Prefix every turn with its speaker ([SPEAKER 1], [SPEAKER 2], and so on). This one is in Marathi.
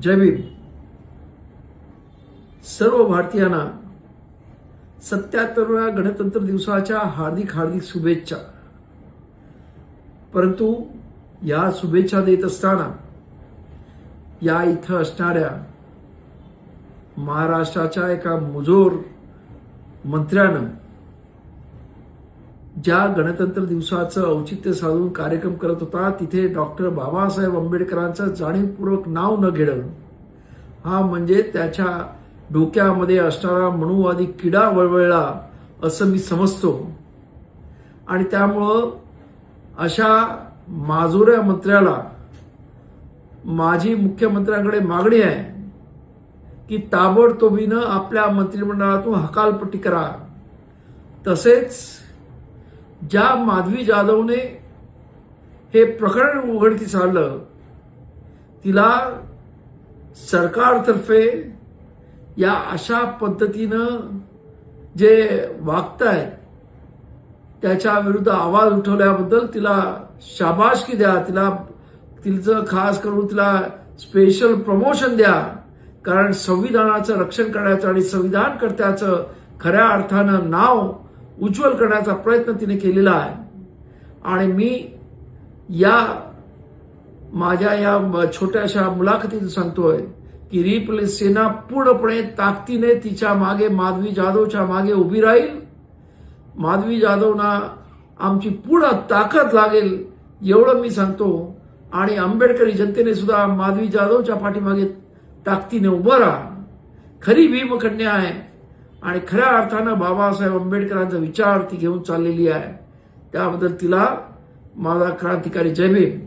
[SPEAKER 1] जय भीम. सर्व भारतीयांना सत्याहत्तरव्या गणतंत्र दिवसाच्या हार्दिक हार्दिक शुभेच्छा. परंतु या शुभेच्छा देत असताना या इथं असणाऱ्या महाराष्ट्राच्या एका मुजोर मंत्र्यानं ज्या गणतंत्र दिवसाचं औचित्य साधून कार्यक्रम करत होता तिथे डॉक्टर बाबासाहेब आंबेडकरांचं जाणीवपूर्वक नाव न घेणं. हा म्हणजे त्याच्या डोक्यामध्ये असणारा मनुवादी किडा वळवळला असं मी समजतो. आणि त्यामुळं अशा माजुऱ्या मंत्र्याला माझी मुख्यमंत्र्यांकडे मागणी आहे की ताबडतोबीनं आपल्या मंत्रिमंडळातून हकालपट्टी करा. तसेच ज्या माधवी जाधवने हे प्रकरण उघडकीस आणलं तिला सरकारतर्फे या अशा पद्धतीनं जे वागतायत त्याच्या विरुद्ध आवाज उठवल्याबद्दल तिला शाबाशकी द्या तिला तिचं खास करून तिला स्पेशल प्रमोशन द्या. कारण संविधानाचं रक्षण करण्याचं आणि संविधानकर्त्याचं खऱ्या अर्थानं नाव उज्ज्वल करण्याचा प्रयत्न तिने केलेला आहे. आणि मी या माझ्या या छोट्याशा मुलाखतीत सांगतोय की रिपले सेना पूर्णपणे ताकदीने तिच्यामागे माधवी जाधवच्या मागे उभी राहील. माधवी जाधवना आमची पूर्ण ताकद लागेल एवढं मी सांगतो. आणि आंबेडकरी जनतेने सुद्धा माधवी जाधवच्या पाठीमागे ताकदीने उभं राहा. खरी भीमकन्या आहे. आणि खऱ्या अर्थानं बाबासाहेब आंबेडकरांचा विचार ती घेऊन चाललेली आहे. त्याबद्दल तिला माझा क्रांतिकारी जयभीम